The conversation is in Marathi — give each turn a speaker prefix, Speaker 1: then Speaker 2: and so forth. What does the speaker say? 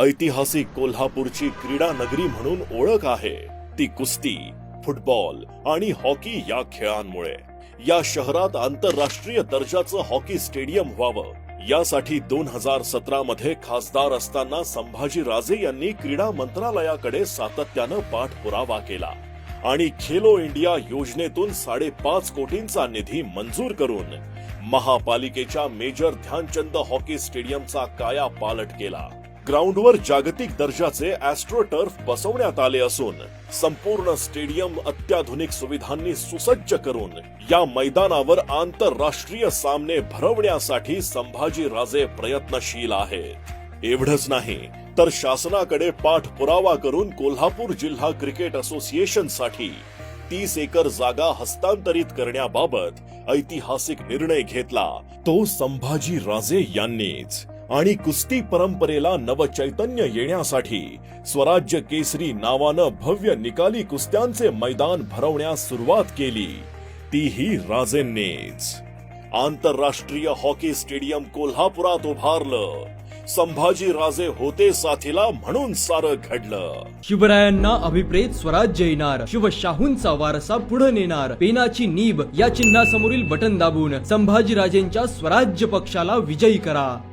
Speaker 1: ऐतिहासिक कोल्हापूरची क्रीडा नगरी म्हणून ओळख आहे. ती कुस्ती फुटबॉल आणि हॉकी या खेळांमुळे. या शहरात आंतरराष्ट्रीय दर्जाचं हॉकी स्टेडियम व्हावं. यासाठी दोन हजार सतरा मध्ये खासदार असताना संभाजी राजे यांनी क्रीडा मंत्रालयाकडे सातत्यानं पाठपुरावा केला आणि खेलो इंडिया योजनेतून साडेपाच कोटींचा निधी मंजूर करून महापालिकेच्या मेजर ध्यानचंद हॉकी स्टेडियमचा काया पालट केला. ग्राउंडवर जागतिक दर्जाचे ॲस्ट्रोटर्फ बसवण्यात आले असून संपूर्ण स्टेडियम अत्याधुनिक सुविधांनी सुसज्ज करून या मैदानावर आंतरराष्ट्रीय सामने भरवण्यासाठी संभाजी राजे प्रयत्नशील आहेत एवढंच नाही तर शासनाकडे पाठपुरावा करून कोल्हापूर जिल्हा क्रिकेट असोसिएशनसाठी तीस एकर जागा हस्तांतरित करण्याबाबत ऐतिहासिक निर्णय घेतला तो संभाजी राजे यांनीच. आणि कुस्ती परंपरेला नवचैतन्य येण्यासाठी स्वराज्य केसरी नावानं भव्य निकाली कुस्त्यांचे मैदान भरवण्यास सुरुवात केली. तीही राजेंनीच. आंतरराष्ट्रीय हॉकी स्टेडियम कोल्हापुरात उभारलं. संभाजी राजे होते साथीला म्हणून सारं घडलं.
Speaker 2: शिवरायांना अभिप्रेत स्वराज्य येणार. शिवशाहूंचा वारसा पुढे नेणार. पेनाची नीब या चिन्हासमोरील बटन दाबून संभाजीराजेंच्या स्वराज्य पक्षाला विजयी करा.